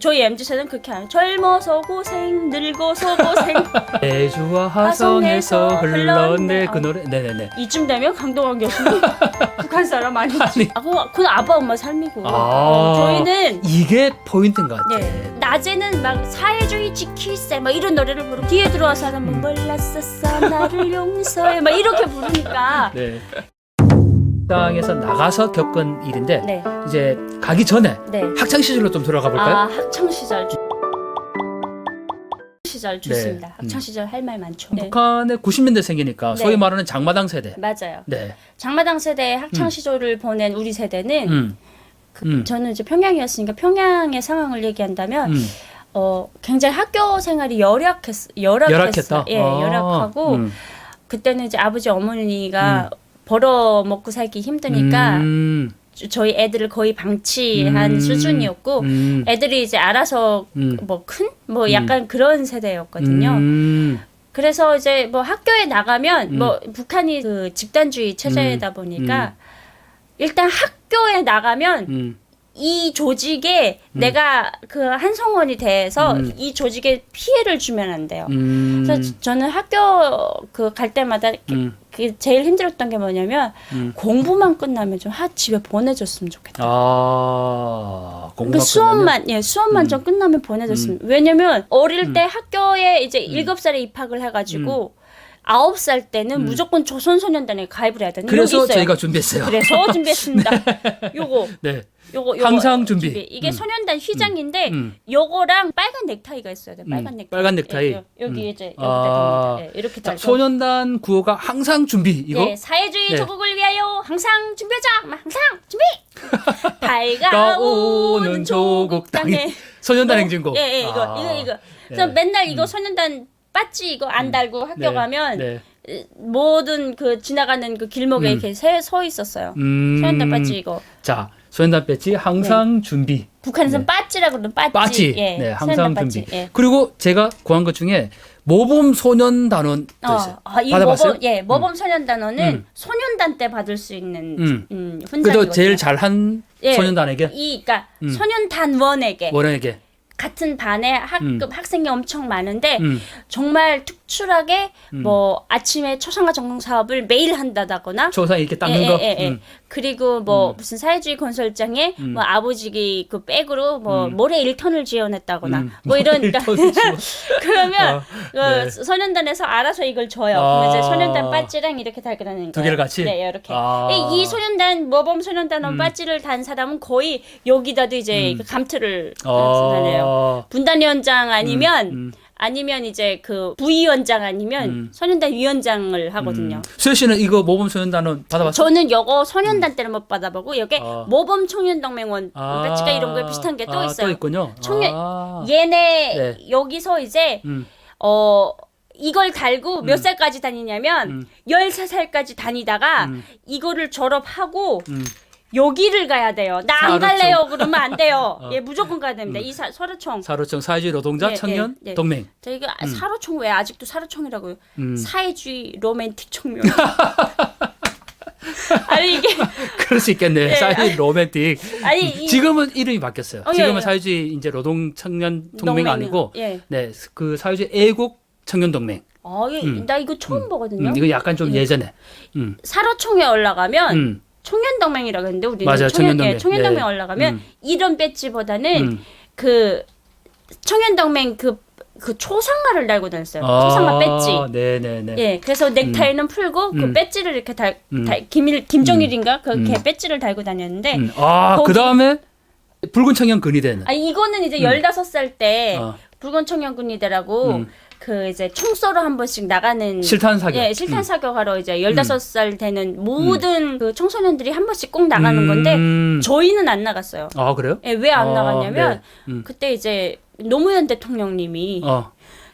저희 MZ 세대는 그렇게 안 해요. 젊어서 고생, 늙어서 고생. 대주와 화성에서 화성에서 흘렀네 그 흘렀네. 노래 네네네 이쯤 되면 강동원 교수님 북한 사람 아니지? 아니. 아, 그건, 그건 아빠 엄마 삶이고. 아. 어, 저희는 이게 포인트인 것 같아 네. 낮에는 막 사회주의 지킬세 막 이런 노래를 부르고 뒤에 들어와서 하는 뭐 몰랐었어 나를 용서해 막 이렇게 부르니까 네 땅에서 나가서 겪은 일인데 네. 이제 가기 전에 네. 학창 시절로 좀 돌아가 볼까요? 아 학창 시절 시절 좋습니다. 네. 학창 시절 할 말 많죠. 네. 북한의 90년대 생기니까 네. 소위 말하는 장마당 세대. 맞아요. 네. 장마당 세대 학창 음. 시절을 보낸 우리 세대는 음. 그, 음. 저는 이제 평양이었으니까 평양의 상황을 얘기한다면 음. 어 굉장히 학교 생활이 열악했. 열악했다. 예, 아. 열악하고 음. 그때는 이제 아버지 어머니가 벌어 먹고 살기 힘드니까 음. 저- 저희 애들을 거의 방치한 음. 수준이었고 음. 애들이 이제 알아서 음. 뭐큰뭐 약간 그런 세대였거든요. 음. 그래서 이제 뭐 학교에 나가면 음. 뭐 북한이 그 집단주의 체제다 보니까 일단 학교에 나가면 음. 이 조직에 내가 그 한성원이 돼서 음. 이 조직에 피해를 주면 안 돼요. 음. 그래서 저- 저는 학교 그 갈 때마다 그- 음. 그 제일 힘들었던 게 뭐냐면 음. 공부만 끝나면 좀 하 집에 보내줬으면 좋겠다. 아. 그 공부만 수업만 예 수업만 음. 좀 끝나면 보내줬으면 왜냐면 어릴 음. 때 학교에 이제 일곱 살에 입학을 해가지고 아홉 살 때는 음. 무조건 조선소년단에 가입을 해야 되는 그래서. 저희가 준비했어요. 그래서 준비했습니다. 요거 네. 요거 요거 항상 준비. 이게 음. 소년단 휘장인데 음. 요거랑 빨간 넥타이가 있어야 돼. 빨간 음, 넥타이. 빨간 넥타이. 예, 요- 여기 음. 이제 여기다 아. 됩니다. 예, 이렇게 자, 달고. 소년단 구호가 항상 준비. 이거 네, 사회주의 네. 조국을 위하여 항상 준비하자. 막 항상 준비. 밝아오는 조국 땅에 소년단 뭐, 행진곡. 예, 예, 이거, 아. 이거, 이거. 그래서 네. 맨날 이거 소년단 빠지 이거 안 달고 학교 네. 가면 네. 으, 모든 그 지나가는 그 길목에 음. 이렇게 세, 서 있었어요. 음. 소년단 빠지 이거. 자, 소년단 배지 항상 준비. 북한에서는 네. 빠지라고 그러는 빠지. 빠지. 예, 네, 항상 소년단 준비. 예. 그리고 제가 구한 것 중에 모범 소년 단원 도 있어요. 어, 아, 이 받아봤어요? 모범, 예, 모범 소년단원은 음. 소년단 때 받을 수 있는 음. 음, 훈장이거든요. 그래도 제일 잘한 예. 소년단에게 이, 그러니까 음. 소년단원에게 원에게. 같은 반에 학급 음. 학생이 엄청 많은데 음. 정말 특출하게 음. 뭐 아침에 초상화 전공 사업을 매일 한다거나 조상 이렇게 닦는 예, 거. 예, 예, 예. 음. 그리고 뭐 음. 무슨 사회주의 건설장에 음. 뭐 아버지 그 백으로 뭐 음. 모래 1턴을 지원했다거나 음. 뭐 이런. 그러면 어, 그 네. 소년단에서 알아서 이걸 줘요. 아. 이제 소년단 배지랑 이렇게 다니는 거예요. 두 개를 같이? 네, 이렇게. 아. 이, 이 소년단 모범 소년단원 음. 배지를 단 사람은 거의 여기다도 이제 음. 그 감투를 어. 다녀요. 분단위원장 아니면 음. 아니면 이제 그 부위원장 아니면 음. 소년단 위원장을 하거든요. 음. 수혜 씨는 이거 모범 소년단원 받아봤어요? 저는 요거 소년단 때는 못 받아보고 여기 아. 모범 청년동맹원 아. 배지가 이런 거 비슷한 게 또 아, 있어요. 또 있군요. 청년- 아. 얘네 네. 여기서 이제 음. 어 이걸 달고 몇 살까지 다니냐면 음. 13살까지 다니다가 음. 이거를 졸업하고 음. 여기를 가야 돼요. 나 안 사로총. 갈래요. 그러면 안 돼요. 어. 예, 무조건 가야 됩니다. 이 사, 서로총. 사로청 사회주의 노동자 네, 청년 네, 네. 동맹. 저 이거 사로총 왜 아직도 사로총이라고요? 음. 사회주의 로맨틱 총명. 아니 이게 그럴 수 있겠네. 네. 사회 로맨틱. 아니 이, 지금은 이름이 바뀌었어요. 어, 예, 지금은 예. 사회주의 이제 노동 청년 동맹 동맹이요. 아니고 예. 네, 그 사회주의 애국 청년 동맹. 아, 이- 음. 나 이거 처음 보거든요. 음, 이거 약간 좀 예. 예전에. 음. 사로총에 올라가면 음. 청년동맹이라고 했는데 우리는 맞아요, 청년, 청년동맹. 예, 청년동맹 네. 올라가면 음. 이런 배지보다는 음. 그 청년동맹 그, 그 초상화를 달고 다녔어요. 아, 초상화 배지. 네, 네, 네. 예, 그래서 넥타이는 풀고 그 음. 배지를 이렇게 달, 음. 달 김일 김정일인가 그렇게 음. 배지를 달고 다녔는데 음. 아, 거기- 그 다음에 붉은 청년 근위대는. 아 이거는 이제 음. 16살 때 어. 붉은 청년군이대라고 음. 그 이제 총 쏘러 한 번씩 나가는 실탄 사격. 예, 실탄 음. 사격하러 이제 15살 되는 모든 그 청소년들이 한 번씩 꼭 나가는 건데 음. 저희는 안 나갔어요. 아, 그래요? 예, 왜 안 아, 나갔냐면 네. 음. 그때 이제 노무현 대통령님이 어.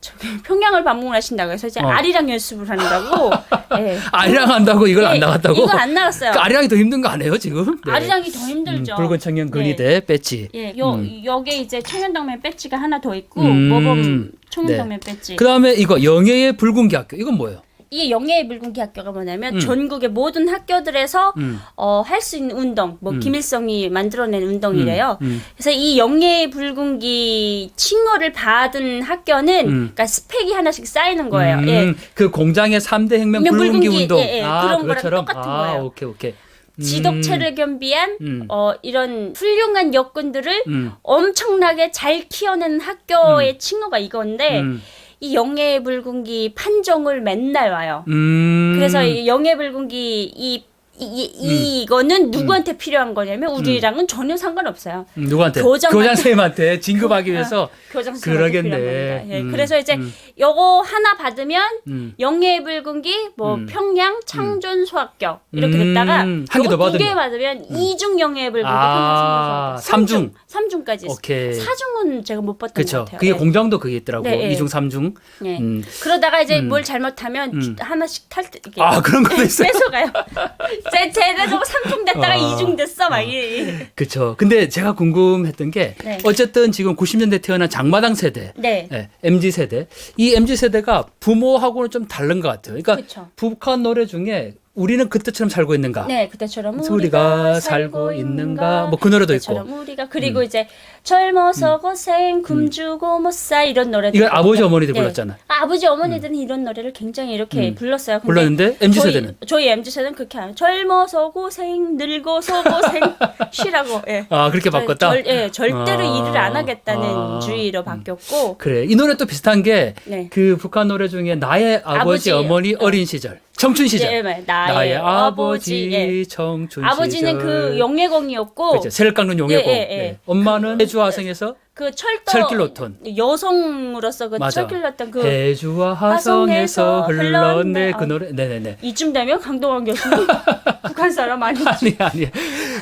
저기 평양을 방문하신다고 해서 이제 어. 아리랑 연습을 한다고 예. 아리랑 한다고 이걸 안 예, 나갔다고? 이거 안 나갔어요. 그 아리랑이 더 힘든 거 아니에요, 지금? 네. 아리랑이 더 힘들죠. 음, 붉은 청년 근위대 배지. 예, 요 음. 여기에 이제 청년동맹 배지가 하나 더 있고 음. 모범 청년동맹 배지. 그다음에 이거 영예의 붉은 계학교. 이건 뭐예요? 이 영예의 불군기 학교가 뭐냐면 음. 전국의 모든 학교들에서 음. 어, 할 수 있는 운동, 뭐 음. 김일성이 만들어낸 운동이래요. 음, 음. 그래서 이 영예의 불군기 칭호를 받은 학교는 음. 그러니까 스펙이 하나씩 쌓이는 거예요. 음, 예. 그 공장의 3대 혁명 불군기, 운동. 예, 예. 아, 그런 거랑 그것처럼? 똑같은 아, 거예요. 오케이, 오케이. 음, 지덕체를 겸비한 음. 어, 이런 훌륭한 역군들을 음. 엄청나게 잘 키워낸 학교의 칭호가 이건데 음. 이 영예의 불군기 판정을 맨날 와요. 음. 그래서 이 영예 불군기 이, 이, 이, 이 거는 누구한테 필요한 거냐면 우리랑은 전혀 상관없어요. 음, 누구한테? 교장- 교장 선생님한테 진급하기 위해서 교장 선생님한테 그러겠네. 예, 음, 그래서 이제 음. 요거 하나 받으면 음. 영예 불군기 뭐 음. 평양 창존 소학교 이렇게 음. 됐다가 한개더 두개 받으면. 받으면 이중 영예 불군기 아, 평양 삼중. 창존 소학교 삼중까지 있어요. 오케이. 사중은 제가 못 봤던 그렇죠. 것 같아요. 그게 예. 공장도 그게 있더라고. 네, 예. 이중 삼중. 예. 음. 그러다가 이제 음. 뭘 잘못하면 음. 하나씩 탈 아, 그런 것도 있어요. 뺏어가요. 제 쟤네도 삼중 됐다가 아. 이중 됐어 막 이. 그렇죠. 근데 제가 궁금했던 게 네. 어쨌든 지금 90년대 태어난 장마당 세대, 네. 예, MZ 세대, 이 MZ 세대가 부모하고는 좀 다른 것 같아요. 그러니까 그쵸. 북한 노래 중에 우리는 그때처럼 살고 있는가? 네, 그때처럼 그래서 우리가 살고 있는가? 뭐 그 노래도 있고. 음. 우리가 그리고 이제 젊어서 고생 굶주고 못사 이런 노래들. 이건 아버지 어머니들 네. 불렀잖아. 아, 아버지 어머니들은 이런 노래를 굉장히 이렇게 음. 불렀어요. 근데 불렀는데 MZ 저희, 세대는 저희 MZ 세대는 그렇게 안 해요. 젊어서 고생, 늙어서 고생 쉬라고. 예. 아 그렇게 바꿨다. 절, 예, 절대로 아. 일을 안 하겠다는 아. 주의로 바뀌었고. 그래 이 노래 또 비슷한 게그 네. 북한 노래 중에 나의 아버지, 아버지, 어머니 어. 어린 시절 청춘 시절 예, 예, 나의, 나의 아버지. 아버지 예. 청춘 아버지는 시절 그 영예공이었고 그렇죠 세를 깎는 용해공 예, 예, 예. 네. 엄마는 해주화성에서 그 철도 철길로톤. 여성으로서 그 맞아. 철길로톤 그 해주와 화성에서 화성에서 흘렀네. 그 어. 노래 네네네 이쯤 되면 강동원 교수님 북한 사람 아니지? 아니 아니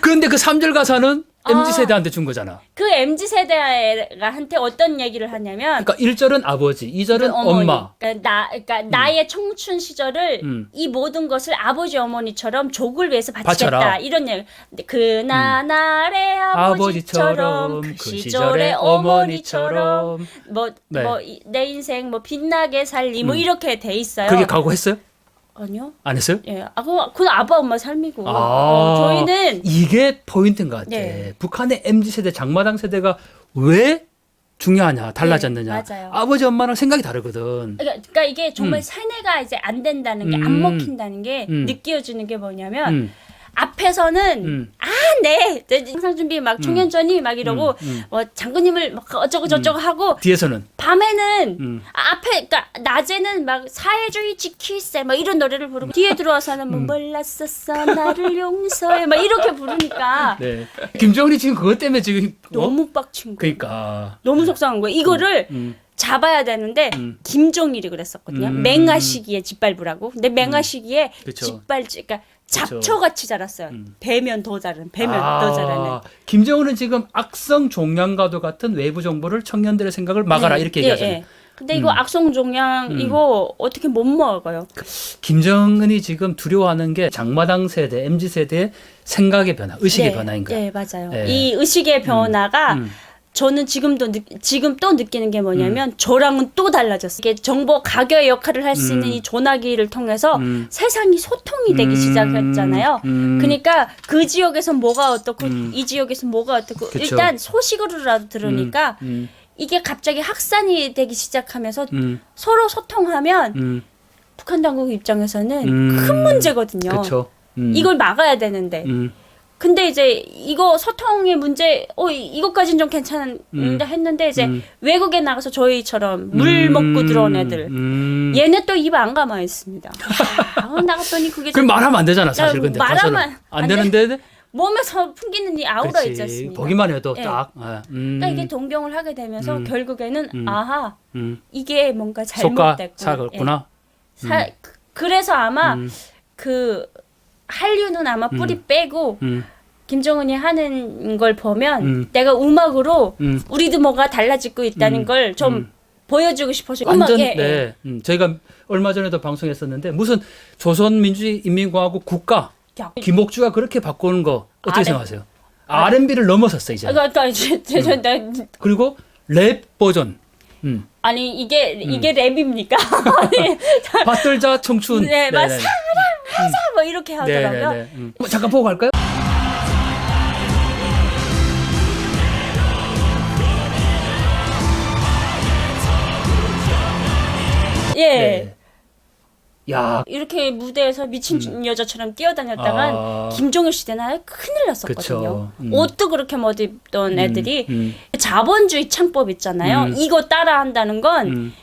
그런데 그 3절 가사는 아. MZ 세대한테 준 거잖아 그 mz 세대가한테 어떤 얘기를 하냐면 그러니까 1절은 아버지 2절은 그 어머니, 엄마 그러니까 나, 그러니까 나의 청춘 시절을 음. 이 모든 것을 아버지 어머니처럼 족을 위해서 바쳐라. 바치겠다 이런 얘기. 그나날의 아버지처럼 그 시절의 어머니처럼 뭐 네. 뭐 내 인생 뭐 빛나게 살리 뭐 음. 이렇게 돼 있어요. 그게 각오했어요? 아니요. 안 했어요? 예, 아, 그거, 그건 아빠 엄마 삶이고. 아, 어, 저희는 이게 포인트인 것 같아. 네. 북한의 MZ 세대, 장마당 세대가 왜 중요하냐, 달라졌느냐. 네, 맞아요. 아버지 엄마랑 생각이 다르거든. 그러니까, 그러니까 이게 정말 음. 세뇌가 이제 안 된다는 게 안 음. 먹힌다는 게 음. 느껴지는 게 뭐냐면 음, 앞에서는 음, 아, 네. 항상 준비 막 총연전이 막 이러고 음, 음. 뭐 장군님을 막 어쩌고 저쩌고 하고 뒤에서는 밤에는 음. 앞에 그러니까 낮에는 막 사회주의 지킬세 막 이런 노래를 부르고 뒤에 들어와서는 음. 뭐 몰랐었어 나를 용서해 막 이렇게 부르니까 네. 김정은이 지금 그것 때문에 지금 어? 너무 빡친 거예요. 그러니까 너무 속상한 거예요. 이거를 음, 잡아야 되는데 음. 김정일이 그랬었거든요. 음. 맹아 시기에 짓밟으라고. 근데 맹아 시기에 그쵸. 짓밟지, 그러니까. 잡초같이 자랐어요. 음. 배면 더 자른, 배면 아, 더 자라는. 김정은은 지금 악성 종양과도 같은 외부 정보를 청년들의 생각을 막아라 네. 이렇게 예, 얘기하잖아요. 예. 근데 이거 음. 악성 종양 음. 이거 어떻게 못 먹어요? 김정은이 지금 두려워하는 게 장마당 세대, MZ 세대의 생각의 변화, 의식의 네, 변화인 거야. 네, 맞아요. 예. 이 의식의 변화가 음. 저는 지금도 느, 지금 또 느끼는 게 뭐냐면 저랑은 또 달라졌어요. 이게 정보 가교의 역할을 할 수 있는 음. 이 전화기를 통해서 음. 세상이 소통이 되기 음. 시작했잖아요. 음. 그러니까 그 지역에서 뭐가 어떻고 음. 이 지역에서 뭐가 어떻고 그쵸. 일단 소식으로라도 들으니까 음, 이게 갑자기 확산이 되기 시작하면서 음, 서로 소통하면 음, 북한 당국 입장에서는 음. 큰 문제거든요. 음, 이걸 막아야 되는데 음, 근데 이제 이거 소통의 문제, 어 이- 이것까진 좀 괜찮은데 음. 했는데 이제 음. 외국에 나가서 저희처럼 물 음, 먹고 들어온 애들, 음. 얘네 또 입안 가만 있습니다. 아, 나갔더니 그게 그럼 좀 말하면 안 되잖아, 사실. 야, 근데 말하면 가서는. 안 안 돼. 되는데 몸에서 풍기는 이 아우라 그렇지. 있지 않습니까? 보기만 해도 예. 딱. 아, 음, 그러니까 이게 동경을 하게 되면서 음. 결국에는 음. 아하 음. 이게 뭔가 잘못됐구나. 예. 사- 그- 그래서 아마 음, 그 한류는 아마 뿌리 빼고 음, 김정은이 하는 걸 보면 음. 내가 음악으로 음. 우리도 뭐가 달라지고 있다는 음. 걸좀 음. 보여주고 싶어서 완전 음악에 예. 네. 음, 저희가 얼마 전에도 방송했었는데 무슨 조선민주인민공화국 국가 야, 김옥주가 그렇게 바꾸는 거 어떻게 아, 네. 생각하세요? R&B를 넘어섰어 이제. 아, 저- 저- 나- 그리고 랩 버전. 음. 아니 이게 이게 음. 랩입니까? 아니, 받들자 청춘. 네, 맞- 네 네네. 뭐 이렇게 하더라고요. 네네네. 음. 뭐 잠깐 보고 갈까요? 예. 네. 야. 이렇게 무대에서 미친 여자처럼 뛰어다녔다간 아. 김종일 시대나 큰일 났었거든요. 그쵸. 음. 옷도 그렇게 못 입던 애들이 음, 자본주의 창법 있잖아요. 음. 이거 따라한다는 건 음.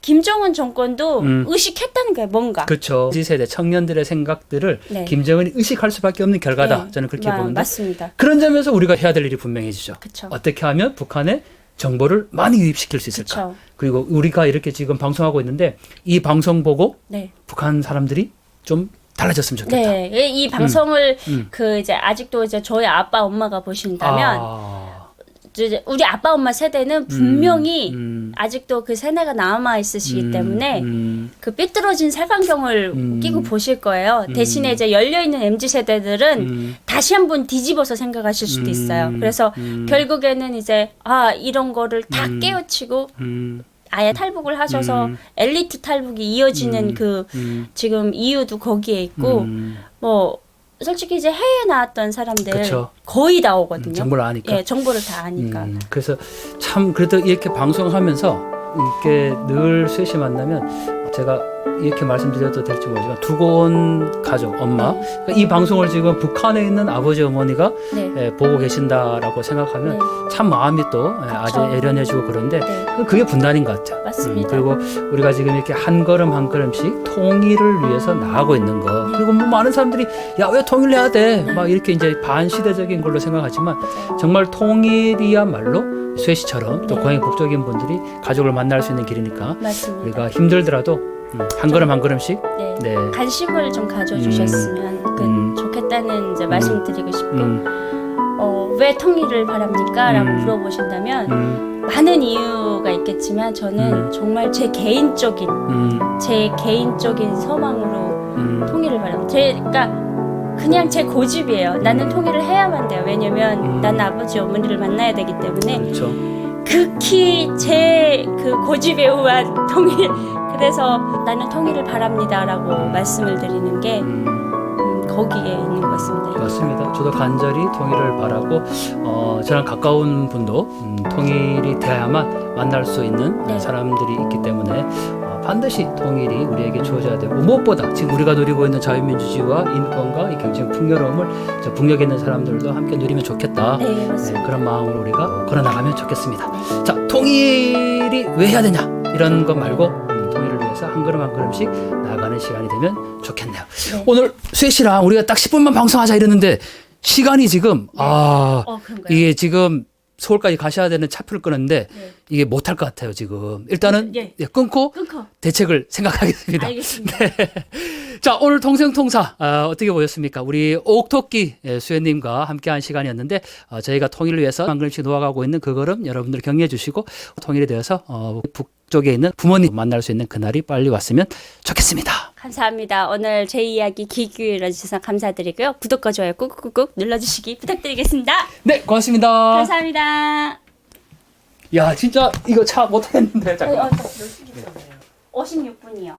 김정은 정권도 음. 의식했다는 거예요. 뭔가. 그렇죠. 지 세대 청년들의 생각들을 네. 김정은이 의식할 수밖에 없는 결과다. 네. 저는 그렇게 마- 보는데 맞습니다. 그런 점에서 우리가 해야 될 일이 분명해지죠. 그쵸. 어떻게 하면 북한에 정보를 많이 유입시킬 수 있을까? 그쵸. 그리고 우리가 이렇게 지금 방송하고 있는데 이 방송 보고 네. 북한 사람들이 좀 달라졌으면 좋겠다. 네. 이- 이 방송을 음. 그 이제 아직도 이제 저희 아빠 엄마가 보신다면 아, 이제 우리 아빠 엄마 세대는 분명히 음, 아직도 그 세뇌가 남아 있으시기 음, 때문에 음, 그 삐뚤어진 색안경을 음. 끼고 보실 거예요. 음. 대신에 이제 열려 있는 mz 세대들은 음, 다시 한번 뒤집어서 생각하실 수도 음. 있어요. 그래서 음. 결국에는 이제 아 이런 거를 다 음. 깨우치고 음, 아예 탈북을 하셔서 음. 엘리트 탈북이 이어지는 음. 그 음, 지금 이유도 거기에 있고 음, 뭐 솔직히 이제 해외 나왔던 사람들 그쵸. 거의 다 오거든요. 정보를 아니까. 예, 정보를 다 아니까. 음, 그래서 참 그래도 이렇게 방송하면서 이렇게 늘 셋이 만나면 제가 이렇게 말씀드려도 될지 모르지만 두고 온 가족 엄마 그러니까 이 방송을 지금 북한에 있는 아버지 어머니가 네. 예, 보고 계신다라고 생각하면 네. 참 마음이 또 예, 아주 그쵸. 애련해지고 그런데 네. 그게 분단인 것 같아요. 맞습니다. 그리고 우리가 지금 이렇게 한 걸음 한 걸음씩 통일을 위해서 나아가고 있는 거. 그리고 뭐 많은 사람들이 야 왜 통일해야 돼? 네. 막 이렇게 이제 반시대적인 걸로 생각하지만. 정말 통일이야말로 쇠시처럼 또 네. 고향이 북적인 분들이 가족을 만날 수 있는 길이니까 맞습니다. 우리가 힘들더라도 음, 한 걸음 한 걸음씩 네. 네. 관심을 좀 가져주셨으면 그 음. 좋겠다는 이제 말씀드리고 싶고 음, 어, 왜 통일을 바랍니까? 라고 음. 물어보신다면 음, 많은 이유가 있겠지만 저는 음. 정말 제 개인적인 음, 제 개인적인 소망으로 음, 통일을 바랍니다. 제, 그러니까 그냥 제 고집이에요. 나는 통일을 해야만 돼요. 왜냐면 음. 나는 아버지 어머니를 만나야 되기 때문에 그렇죠. 극히 제 그 고집에 의한 통일 그래서 나는 통일을 바랍니다라고 말씀을 드리는 게 음. 음, 거기에 있는 것 같습니다. 맞습니다. 저도 간절히 통일을 바라고 어, 저랑 가까운 분도 음, 통일이 돼야만 만날 수 있는 네. 사람들이 있기 때문에 어, 반드시 통일이 우리에게 주어져야 되고 무엇보다 지금 우리가 누리고 있는 자유민주주의와 인권과 이 경쟁 풍요로움을 저 북녘에 있는 사람들도 함께 누리면 좋겠다. 네 네. 그런 마음으로 우리가 걸어나가면 좋겠습니다. 자, 통일이 왜 해야 되냐 이런 것 말고 음, 통일을 위해서 한 걸음 한 걸음씩 나아가는 시간이 되면 좋겠네요. 네. 오늘 쇠 씨랑 우리가 딱 10분만 방송하자 이랬는데 시간이 지금 아 어? 이게 지금 서울까지 가셔야 되는 차표를 끊었는데 네. 이게 못할 것 같아요 지금 일단은 예. 예, 끊고 끊고 대책을 생각하겠습니다. 알겠습니다. 자 오늘 통생통사 아, 어떻게 보셨습니까? 우리 옥토끼 예, 수현님과 함께한 시간이었는데 어, 저희가 통일을 위해서 한 걸음씩 놓아가고 있는 그 걸음 여러분들 격려해 주시고 통일에 대해서 어, 북 쪽에 있는 부모님 만날 수 있는 그날이 빨리 왔으면 좋겠습니다. 감사합니다. 오늘 제 이야기 귀 기울여 주셔서 감사드리고요. 구독과 좋아요 꾹꾹꾹 눌러주시기 부탁드리겠습니다. 네 고맙습니다. 감사합니다. 야 진짜 이거 차 못하겠는데 잠깐. 어, 어, 56분이요.